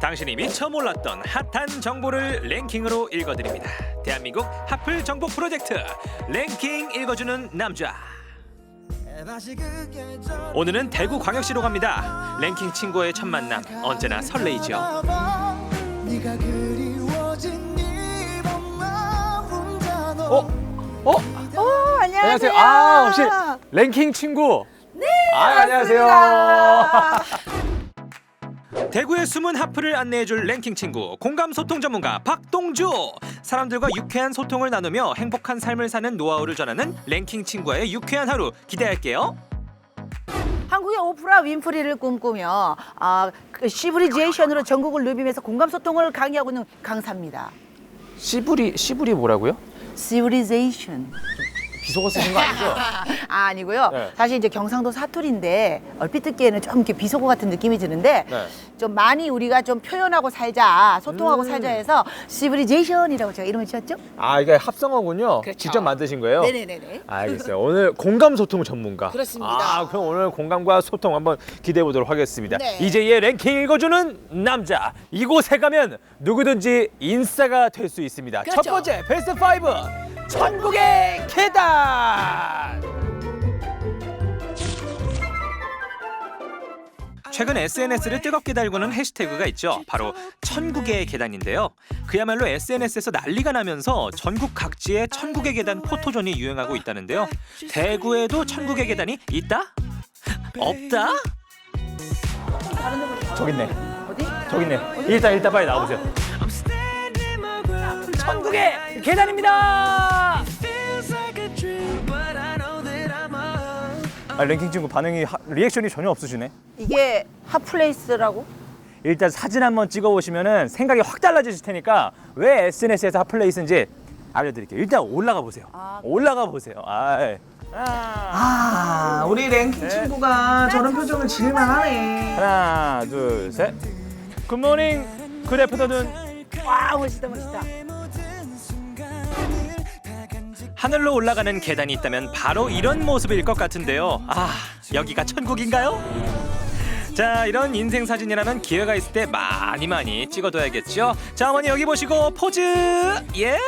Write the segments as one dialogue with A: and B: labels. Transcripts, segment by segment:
A: 당신이 미처 몰랐던 핫한 정보를 랭킹으로 읽어드립니다. 대한민국 핫플 정보 프로젝트 랭킹 읽어주는 남자. 오늘은 대구 광역시로 갑니다. 랭킹 친구의 첫 만남 언제나 설레이죠.
B: 어? 어?
C: 오, 안녕하세요.
B: 안녕하세요. 아, 혹시 랭킹 친구? 네. 아, 안녕하세요.
A: 대구의 숨은 하프를 안내해줄 랭킹 친구 공감 소통 전문가 박동주 사람들과 유쾌한 소통을 나누며 행복한 삶을 사는 노하우를 전하는 랭킹 친구와의 유쾌한 하루 기대할게요.
C: 한국의 오프라 윈프리를 꿈꾸며 아, 그 시브리지에이션으로 전국을 누비면서 공감 소통을 강의하고 있는 강사입니다.
B: 시부리 시부리 뭐라고요?
C: 시브리제이션.
B: 비속어 쓰신 거 아니죠?
C: 아, 아니고요.
B: 네.
C: 사실 이제 경상도 사투리인데 얼핏 듣기에는 좀 이렇게 비속어 같은 느낌이 드는데
B: 네.
C: 좀 많이 우리가 좀 표현하고 살자, 소통하고
B: 음.
C: 살자 해서 시브리제이션이라고 제가 이름을 지었죠?
B: 아, 이게 합성어군요.
C: 그렇죠.
B: 직접 만드신 거예요?
C: 네네네네.
B: 알겠어요. 오늘 공감 소통 전문가.
C: 그렇습니다.
B: 아, 그럼 오늘 공감과 소통 한번 기대해 보도록 하겠습니다.
C: 네.
B: 이제의 랭킹 읽어주는 남자. 이곳에 가면 누구든지 인싸가 될 수 있습니다.
C: 그렇죠.
B: 첫 번째 베스트 5 천국의 계단.
A: 최근 SNS를 뜨겁게 달구는 해시태그가 있죠. 바로 천국의 계단인데요. 그야말로 SNS에서 난리가 나면서 전국 각지에 천국의 계단 포토존이 유행하고 있다는데요. 대구에도 천국의 계단이 있다? 없다?
B: 저기 있네. 저기 있네. 일단 일단 빨리 나오세요. 천국의 계단입니다. 아, 랭킹 친구 반응이 하- 리액션이 전혀 없으시네.
C: 이게 핫플레이스라고?
B: 일단 사진 한번 찍어 보시면은 생각이 확 달라지실 테니까 왜 SNS에서 핫플레이스인지 알려드릴게요. 일단 올라가 보세요.
C: 아.
B: 올라가 보세요. 아,
D: 아, 우리 랭킹 친구가 저런 표정을 지을만 하네.
B: 하나, 둘, 셋. 굿모닝, 그 래퍼들은
C: 와, 멋있다, 멋있다.
A: 하늘로 올라가는 계단이 있다면 바로 이런 모습일 것 같은데요. 아, 여기가 천국인가요? 자, 이런 인생 사진이라면 기회가 있을 때 많이 많이 찍어둬야겠죠. 자, 어머니 여기 보시고 포즈. 예.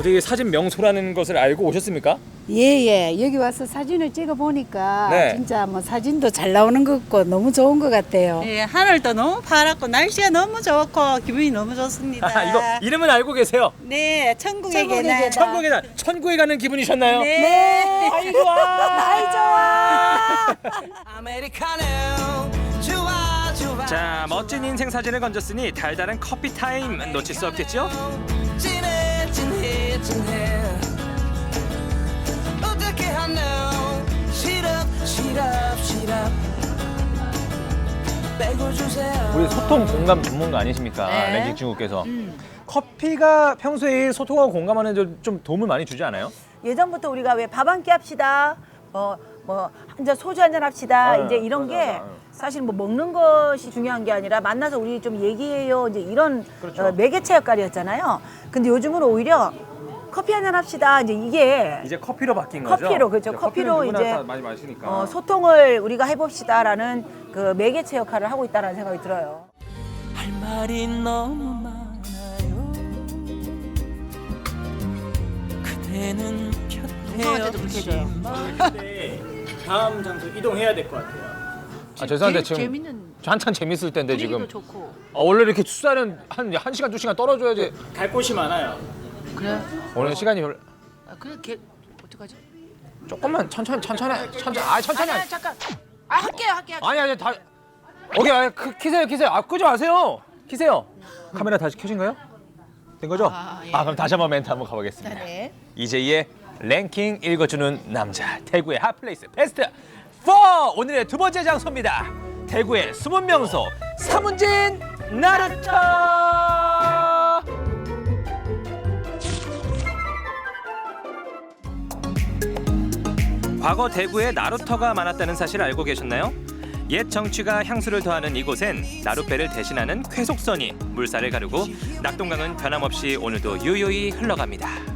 B: 어떻게 사진 명소라는 것을 알고 오셨습니까?
E: 예예 여기 와서 사진을 찍어 보니까
B: 네.
E: 진짜 뭐 사진도 잘 나오는 것 같고 너무 좋은 것 같아요.
F: 예, 하늘도 너무 파랗고 날씨가 너무 좋고 기분이 너무 좋습니다.
B: 아, 이거 이름은 알고 계세요.
F: 네, 천국의
E: 천국의
F: 계단.
E: 계단.
B: 천국에 가 천국에 가는 기분이셨나요?
F: 네.
B: 아이 좋아.
E: 아이 좋아.
G: 아메리카노 좋아 좋아
A: 자, 멋진 인생 사진을 건졌으니 달달한 커피 타임 놓칠 수 없겠죠?
G: 진해 진해 진해 어떻게 하노 시럽 시럽 시럽 빼고 주세요
B: 우리 소통 공감 전문가 아니십니까?
C: 네.
B: 랭킹 친구께서 커피가 평소에 소통하고 공감하는 데 좀 도움을 많이 주지 않아요?
C: 예전부터 우리가 왜 밥 한 끼 합시다. 뭐, 뭐, 한 잔 소주 한 잔 합시다.
B: 네,
C: 이제 이런
B: 맞아,
C: 게
B: 맞아.
C: 사실 뭐 먹는 것이 중요한 게 아니라 만나서 우리 좀 얘기해요. 이제 이런
B: 그렇죠.
C: 어, 매개체 역할이었잖아요. 근데 요즘은 오히려 커피 한잔 합시다. 이제 이게
B: 이제 커피로 바뀐 거죠?
C: 커피로, 그렇죠.
B: 이제
C: 커피로
B: 커피는 누구나
C: 이제,
B: 다 많이 마시니까.
C: 어, 소통을 우리가 해봅시다라는 그 매개체 역할을 하고 있다는 생각이 들어요.
G: 할 말이 너무 많아요 그대는 곁에 없지만
H: 다음 장소 이동해야 될 것 같아요.
B: 아, 죄송한데 지금
C: 재밌는
B: 저 한참 재밌을 텐데 지금
C: 좋고.
B: 어, 원래 이렇게 투자는 한, 한 시간 두 시간 떨어져야지
H: 갈 곳이 많아요.
C: 그래?
B: 오늘 시간이 별로
C: 아, 그래 걔 어떡하지?
B: 조금만 천천히 천천히 천천히 아 천천히
C: 아니, 아니 잠깐. 아 할게요 할게요.
B: 아니 아니 다 오케이 아니, 그, 키세요 키세요 아 끄지 마세요 키세요 카메라 다시 켜진가요? 된 거죠? 아, 그럼 다시 한번 멘트 한번 가보겠습니다
C: 네.
B: 이제의 랭킹 읽어주는 남자 대구의 핫플레이스 베스트 4 오늘의 두 번째 장소입니다 대구의 숨은 명소 사문진 나루터
A: 과거 대구에 나루터가 많았다는 사실 알고 계셨나요? 옛 정취가 향수를 더하는 이곳엔 나룻배를 대신하는 쾌속선이 물살을 가르고 낙동강은 변함없이 오늘도 유유히 흘러갑니다.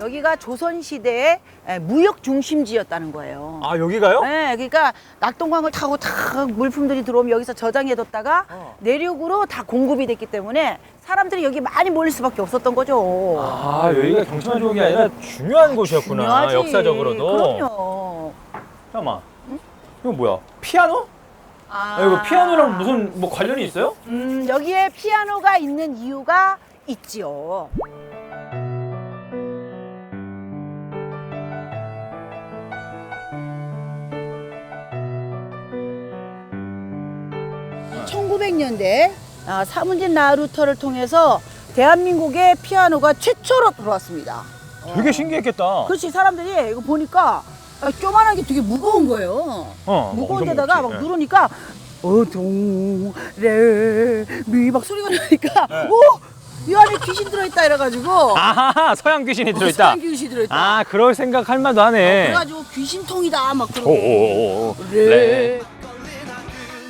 C: 여기가 조선 시대의 에, 무역 중심지였다는 거예요.
B: 아 여기가요?
C: 네, 그러니까 낙동강을 타고 탁 물품들이 들어오면 여기서 저장해뒀다가
B: 어.
C: 내륙으로 다 공급이 됐기 때문에 사람들이 여기 많이 몰릴 수밖에 없었던 거죠.
B: 아 여기가 경치만 좋은 게 아니라 중요한 곳이었구나
C: 중요하지.
B: 역사적으로도.
C: 그럼요.
B: 잠깐만. 이거 뭐야? 피아노?
C: 아,
B: 아, 이거 피아노랑 무슨 뭐 관련이 있어요?
C: 음, 여기에 피아노가 있는 이유가 있지요. (1900년대) 아, 사문진 나루터를 통해서 대한민국에 피아노가 최초로 들어왔습니다.
B: 되게 신기했겠다.
C: 그렇지 사람들이 이거 보니까 아, 조만한 게 되게 무거운 거예요.
B: 어,
C: 무거운
B: 엄청
C: 데다가
B: 무겁지.
C: 막
B: 네.
C: 누르니까 어동레미 막 소리가 나니까 오! 이 안에 귀신 들어있다 이래가지고
B: 아하 서양 귀신이 들어있다.
C: 서양 귀신이 들어있다
B: 아 그럴 생각할 만도 하네.
C: 그래가지고 귀신통이다 막 그러고
B: 오오오.
C: 레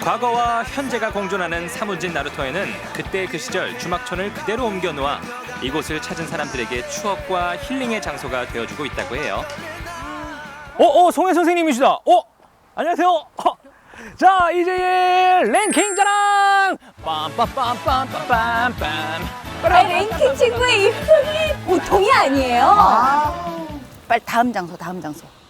A: 과거와 현재가 공존하는 사문진 나루터에는 그때 그 시절 주막촌을 그대로 옮겨 놓아 이곳을 찾은 사람들에게 추억과 힐링의 장소가 되어주고 있다고 해요.
B: 어, 어, 송혜 선생님이시다. 어, 안녕하세요. 어, 자, 이제 랭킹 자랑. 빰빰빰빰빰빰빰.
I: 아니, 랭킹 친구의 입술이 보통이 아니에요.
C: 빨리 다음 장소 다음 장소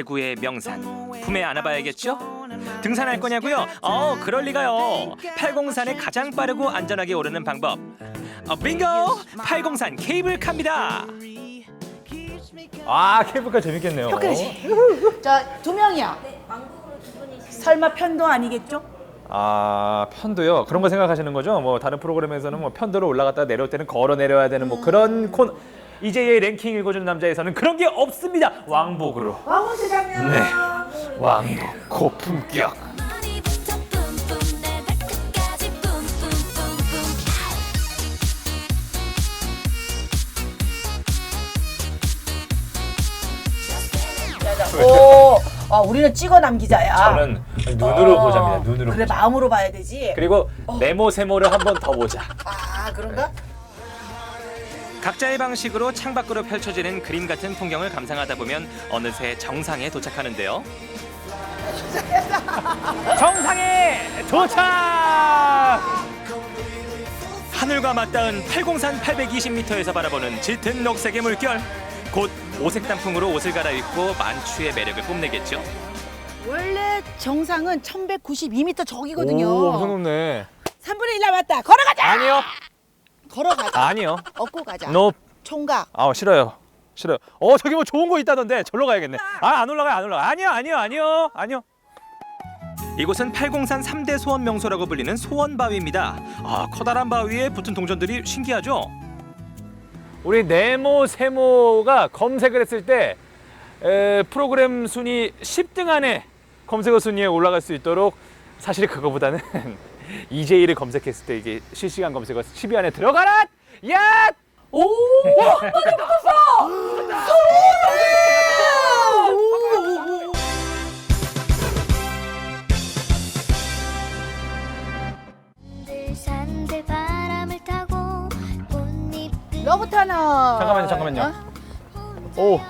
A: 대구의 명산. 품에 안아봐야겠죠? 등산할 거냐고요? 어 그럴 리가요. 팔공산에 가장 빠르고 안전하게 오르는 방법. 어, 빙고! 팔공산 케이블카입니다.
B: 아 케이블카 재밌겠네요.
C: 자 두 명이야 설마 편도 아니겠죠?
B: 아 편도요? 그런 거 생각하시는 거죠? 뭐 다른 프로그램에서는 뭐 편도로 올라갔다 내려올 때는 걸어 내려야 되는 뭐 그런 콘 이제의 랭킹 읽어주는 남자에서는 그런 게 없습니다. 왕복으로.
C: 왕훈 대장님
B: 네. 왕복. 고품격.
I: 머리부터 뿜뿜 내 발끝까지 뿜뿜뿜뿜
C: 오, 아, 우리는 찍어 남기자야.
B: 저는 눈으로
C: 어,
B: 보자입니다. 눈으로
C: 그래
B: 보자.
C: 마음으로 봐야 되지.
B: 그리고 네모 세모를 한 번 더 보자.
C: 아 그런가?
A: 각자의 방식으로 창밖으로 펼쳐지는 그림 같은 풍경을 감상하다 보면 어느새 정상에 도착하는데요
B: 정상에 도착
A: 하늘과 맞닿은 팔공산 820m에서 바라보는 짙은 녹색의 물결 곧 오색 단풍으로 옷을 갈아입고 만추의 매력을 뽐내겠죠
C: 원래 정상은 1192m 저기거든요.
B: 오 엄청 높네
C: 3분의 1 남았다. 걸어가자.
B: 아니요
C: 걸어가자.
B: 아니요.
C: 업고 가자.
B: 노
C: 총각.
B: 아 싫어요. 싫어요. 어 저기 뭐 좋은 거 있다던데. 절로 가야겠네. 아 안 올라가요 안 올라가. 아니요 아니요 아니요 아니요.
A: 이곳은 팔공산 3대 소원 명소라고 불리는 소원바위입니다. 아 커다란 바위에 붙은 동전들이 신기하죠?
B: 우리 네모 세모가 검색을 했을 때 에, 프로그램 순위 10등 안에 검색어 순위에 올라갈 수 있도록 사실 그거보다는 이제이를 검색했을 때 이게 실시간 검색어 10위 안에 들어가라 야
I: 오! 한 번에 붙었어! 산들 바람을 타고 꽃잎
C: 러브타너.
B: 잠깐만요 잠깐만요 오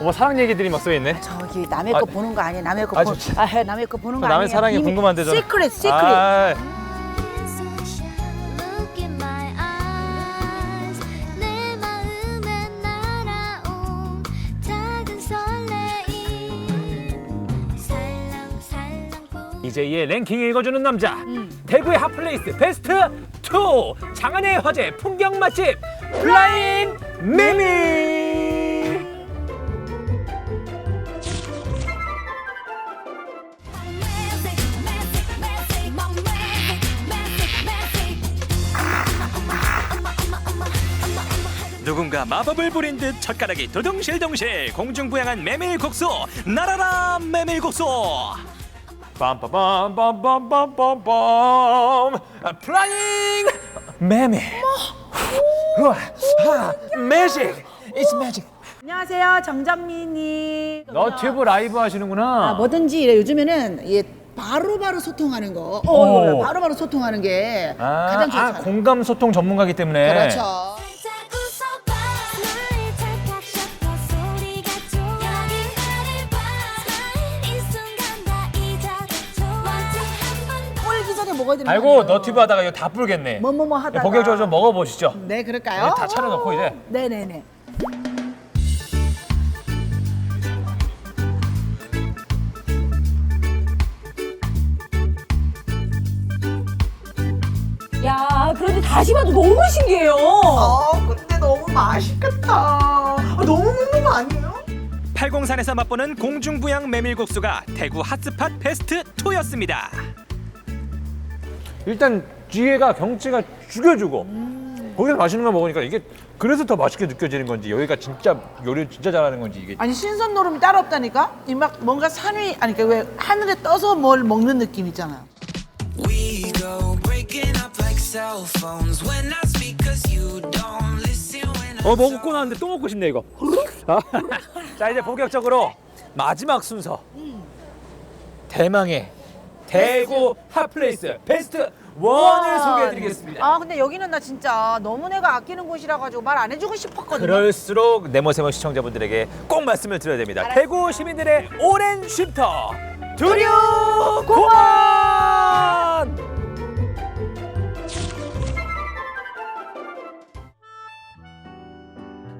B: 어머 사랑 얘기들이 막 써있네
C: 저기 남의
B: 아,
C: 거 보는 거 아니야? 남의 거
B: 아,
C: 보.
B: 저-
C: 아, 해, 남의 거 보는 거
B: 남의
C: 아니야?
B: 사랑이
C: 비밀.
B: 궁금한데 저는
C: 시크릿, 시크릿.
B: 아,
I: Look in my eyes 내 마음에 날아온 작은 설레임 살랑살랑
B: 이제이의 랭킹 읽어주는 남자
C: 음.
B: 대구의 핫플레이스 베스트 2 장안의 화제 풍경 맛집 플라잉 미미
A: 누군가 마법을 부린 듯 젓가락이 두둥실둥실 공중부양한 메밀국수 나라라 메밀국수
B: 빰빰빰빰빰빰빰빰 플라잉 매매 우와 하 매직 It's magic
C: 안녕하세요, 정정민님.
B: 너튜브 라이브 하시는구나
C: 아, 뭐든지 이래 요즘에는 예, 바로바로 소통하는 거.
B: 오.
C: 어, 바로바로 소통하는 게
B: 아,
C: 가장 좋잖아요.
B: 아 공감 소통 전문가기 때문에
C: 그렇죠. 되는
B: 아이고? 너튜브 하다가 이거 다 불겠네
C: 뭐뭐뭐 하다가
B: 본격적으로 좀 먹어보시죠
C: 네, 그럴까요?
B: 다 차려놓고 이제
C: 네네네.
J: 야, 그런데 다시 봐도 너무 신기해요.
D: 아 근데 너무 맛있겠다. 아, 너무 먹는 거 아니에요?
A: 팔공산에서 맛보는 공중부양 메밀국수가 대구 핫스팟 베스트 2였습니다
B: 일단 뒤에가 경치가 죽여주고 거기서 맛있는 거 먹으니까 이게 그래서 더 맛있게 느껴지는 건지 여기가 진짜 요리 진짜 잘하는 건지 이게.
D: 아니 신선 노름이 따로 없다니까? 이 막 뭔가 산 위 아니 그왜 하늘에 떠서 뭘 먹는 느낌 있잖아요.
G: We go breaking up like cell phones. When I speak cause you don't listen when I
B: 어 먹고 나는데 또 먹고 싶네 이거. 아, 자 이제 본격적으로 마지막 순서. 대망의 대구 핫플레이스 베스트 원을 소개해드리겠습니다.
C: 아 근데 여기는 나 진짜 너무 내가 아끼는 곳이라 가지고 말 안 해주고 싶었거든요.
B: 그럴수록 네모세모 시청자분들에게 꼭 말씀을 드려야 됩니다. 대구 시민들의 오랜 쉼터. 두류 공원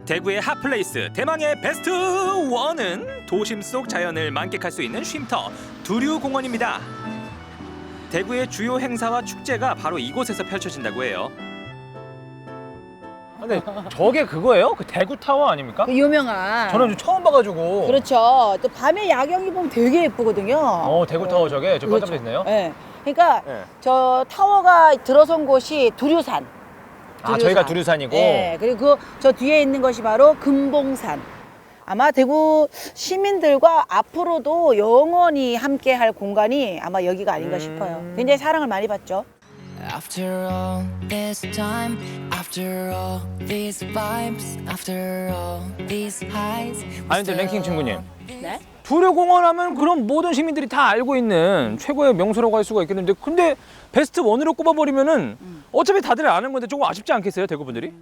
A: 대구의 핫플레이스 대망의 베스트 1은 도심 속 자연을 만끽할 수 있는 쉼터 두류 공원입니다. 대구의 주요 행사와 축제가 바로 이곳에서 펼쳐진다고 해요.
B: 근데 저게 그거예요? 그 대구 타워 아닙니까?
C: 그 유명한.
B: 저는 처음 봐가지고
C: 그렇죠. 또 밤에 야경이 보면 되게 예쁘거든요.
B: 어 대구 타워 저게 저
C: 그렇죠.
B: 깜짝 놀랐네요
C: 네. 그러니까
B: 네.
C: 저 타워가 들어선 곳이 두류산.
B: 아 저희가 두류산이고
C: 네. 그리고 그 저 뒤에 있는 것이 바로 금봉산. 아마 대구 시민들과 앞으로도 영원히 함께 할 공간이 아마 여기가 아닌가
B: 음.
C: 싶어요. 굉장히 사랑을 많이 받죠.
G: After all this time, after all these vibes, after all these highs.
B: 아니 근데 랭킹 친구님
C: 네?
B: 두류공원 하면 그럼 모든 시민들이 다 알고 있는 최고의 명소라고 할 수가 있겠는데 근데 베스트 원으로 꼽아버리면은 어차피 다들 아는 건데 조금 아쉽지 않겠어요 대구분들이?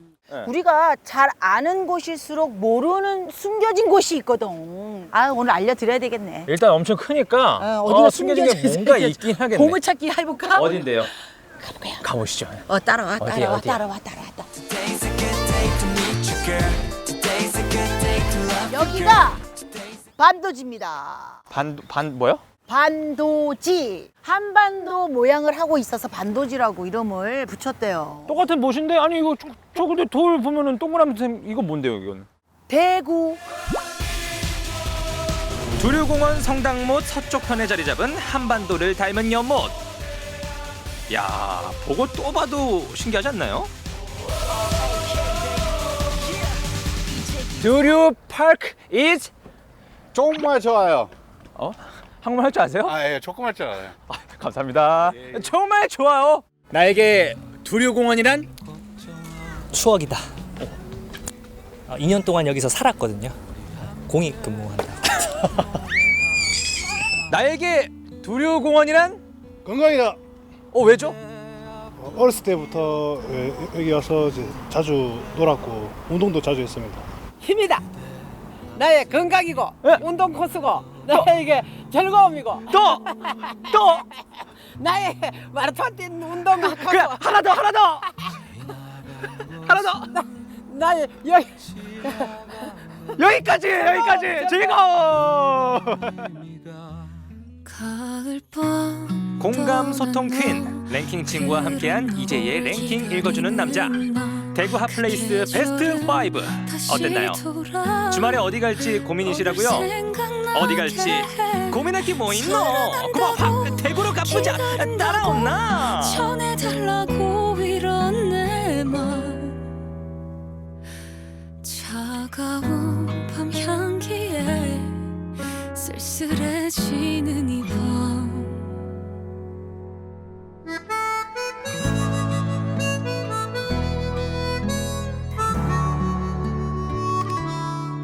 C: 우리가 잘 아는 곳일수록 모르는 숨겨진 곳이 있거든. 아 오늘 알려드려야 되겠네.
B: 일단 엄청 크니까
C: 어, 어디가
B: 어, 숨겨진 게
C: 숨겨져
B: 뭔가
C: 있어요?
B: 있긴 하겠네
C: 보물찾기 해볼까?
B: 어딘데요? 가보시죠
C: 어 따라와
B: 어디야,
C: 따라와
B: 어디야?
C: 따라와 따라와 따라와.
G: Today's a good day to meet you, girl. Today's a good day to love you,
C: 여기가 반도지입니다.
B: 반, 반 뭐요?
C: 반도지 한반도 모양을 하고 있어서 반도지라고 이름을 붙였대요.
B: 똑같은 못인데 아니 이거 저, 저 근데 돌 보면은 동그라미 셈 이거 뭔데요 이건?
C: 대구
A: 두류공원 성당못 서쪽 편에 자리 잡은 한반도를 닮은 연못. 야, 보고 또 봐도 신기하지 않나요?
B: 두류 파크 is
K: 정말 좋아요.
B: 어? 한국말 할 줄 아세요?
K: 아, 예, 조금 할 줄 알아요.
B: 아, 감사합니다. 정말 좋아요. 나에게 두류공원이란
L: 추억이다. 아, 2년 동안 여기서 살았거든요. 공익 근무한다.
B: 나에게 두류공원이란
K: 건강이다.
B: 어 왜죠?
K: 어렸을 때부터 예, 여기 와서 이제 자주 놀았고 운동도 자주 했습니다.
J: 힘이다. 나의 건강이고
B: 예.
J: 운동 코스고 나에게 즐거움이고
B: 또! 또!
J: 나의 마라톤 뛰는 운동
B: 그래
J: 하고
B: 하나 더 하나 더! 하나 더!
J: 나의 여기
B: 여기까지 여기까지! 즐거워
A: 공감 소통 퀸. 랭킹 친구와 함께한 이제의 랭킹 읽어주는 남자 대구 핫플레이스 베스트 5 어땠나요? 주말에 어디 갈지 고민이시라고요? 어디 갈지 고민할 게 뭐 있노? 그만 확 대구로 가보자 따라온나?
I: 전해달라고 이런 내맘 차가운 밤 향기에 쓸쓸해지는 이불